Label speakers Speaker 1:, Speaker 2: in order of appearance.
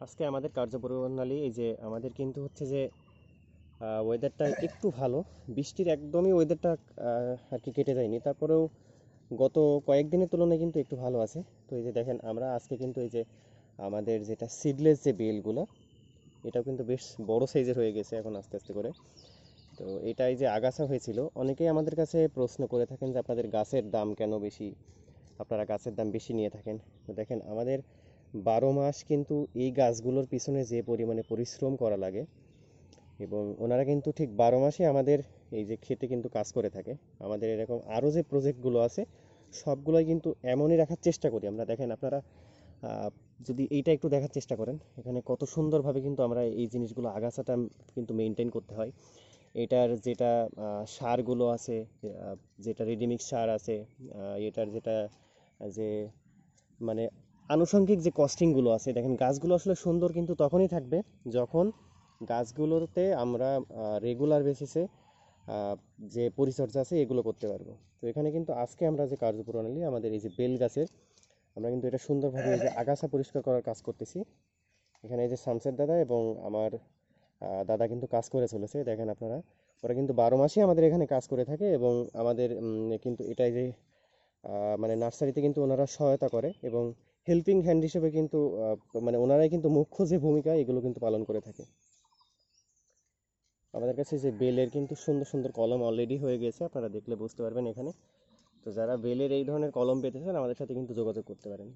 Speaker 1: আজকে আমাদের কার্যপ্রণালী এই যে আমাদের কিন্তু হচ্ছে যে ওয়েদারটা একটু ভালো। বৃষ্টির একদমই ওয়েদারটা আর কি কেটে যায়নি। তারপরেও গত কয়েকদিনের তুলনায় কিন্তু একটু ভালো আছে। তো এই যে দেখেন, আমরা আজকে কিন্তু এই যে আমাদের যেটা সিডলেস যে বেলগুলো, এটাও কিন্তু বেশ বড় সাইজের হয়ে গেছে এখন আস্তে আস্তে করে। তো এটাই যে আগাছা হয়েছিল, অনেকেই আমাদের কাছে প্রশ্ন করে থাকেন যে, আপনাদের গাছের দাম কেন বেশি? আপনারা গাছের দাম বেশি নিয়ে থাকেন। তো দেখেন, আমাদের বারো মাস কিন্তু এই গাছগুলোর পিছনে যে পরিমাণে পরিশ্রম করা লাগে এবং ওনারা কিন্তু ঠিক বারো মাসে আমাদের এই যে খেতে কিন্তু কাজ করে থাকে। আমাদের এরকম আরও যে প্রজেক্টগুলো আছে, সবগুলোই কিন্তু এমনই রাখার চেষ্টা করি। আমরা দেখেন আপনারা যদি এইটা একটু দেখার চেষ্টা করেন, এখানে কত সুন্দরভাবে কিন্তু আমরা এই জিনিসগুলো, আগাছাটা কিন্তু মেনটেন করতে হয়। এটার যেটা সারগুলো আছে যেটা রেডিমিক্স সার আছে এটার যেটা, যে মানে আনুষঙ্গিক যে কস্টিংগুলো আছে, দেখেন গাছগুলো আসলে সুন্দর কিন্তু তখনই থাকবে যখন গাছগুলোতে আমরা রেগুলার বেসিসে যে পরিচর্যা আছে এগুলো করতে পারব। তো এখানে কিন্তু আজকে আমরা যে কার্যপ্রণালী আমাদের এই যে বেল গাছের, আমরা কিন্তু এটা সুন্দরভাবে এই যে আগাছা পরিষ্কার করার কাজ করতেছি। এখানে এই যে শামসের দাদা এবং আমার দাদা কিন্তু কাজ করে চলেছে, দেখেন আপনারা। ওরা কিন্তু বারো মাসই আমাদের এখানে কাজ করে থাকে এবং আমাদের কিন্তু এটাই যে মানে নার্সারিতে কিন্তু ওনারা সহায়তা করে এবং হেল্পিং হ্যান্ড হিসেবে কিন্তু মানে ওনারাই কিন্তু মুখ্য যে ভূমিকা, এগুলো কিন্তু পালন করে থাকে। আমাদের কাছে যে বেলের কিন্তু সুন্দর সুন্দর কলম অলরেডি হয়ে গেছে, আপনারা দেখলে বুঝতে পারবেন এখানে। তো যারা বেলের এই ধরনের কলম পেতে চান, আমাদের সাথে কিন্তু যোগাযোগ করতে পারেন।